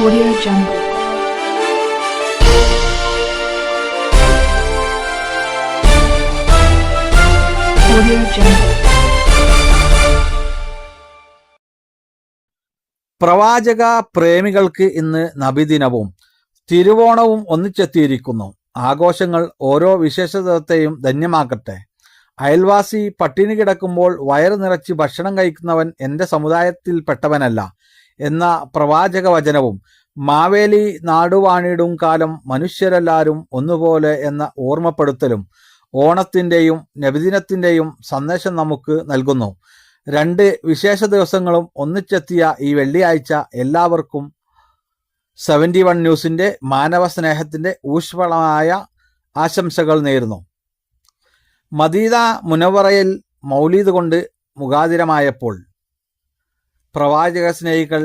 Audio Jungle. പ്രവാചക പ്രേമികൾക്ക് ഇന്ന് നബിദിനവും തിരുവോണവും ഒന്നിച്ചെത്തിയിരിക്കുന്നു. ആഘോഷങ്ങൾ ഓരോ വിശേഷതത്തെയും ധന്യമാക്കട്ടെ. അയൽവാസി പട്ടിണി കിടക്കുമ്പോൾ വയറ് നിറച്ച് ഭക്ഷണം കഴിക്കുന്നവൻ എന്റെ സമുദായത്തിൽപ്പെട്ടവനല്ല. എന്ന പ്രവാചക വചനവും മാവേലി നാടുവാണിടും കാലം മനുഷ്യരെല്ലാവരും ഒന്നുപോലെ എന്ന ഓർമ്മപ്പെടുത്തലും ഓണത്തിന്റെയും നബിദിനത്തിന്റെയും സന്ദേശം നമുക്ക് നൽകുന്നു. രണ്ട് വിശേഷ ദിവസങ്ങളും ഒന്നിച്ചെത്തിയ ഈ വെള്ളിയാഴ്ച എല്ലാവർക്കും സെവന്റി വൺ ന്യൂസിന്റെ മാനവ സ്നേഹത്തിന്റെ ഊഷ്മളമായ ആശംസകൾ നേരുന്നു. മദീന മുനവറയിൽ മൗലീദ് കൊണ്ട് മുഖാതിരമായപ്പോൾ പ്രവാചക സ്നേഹികൾ.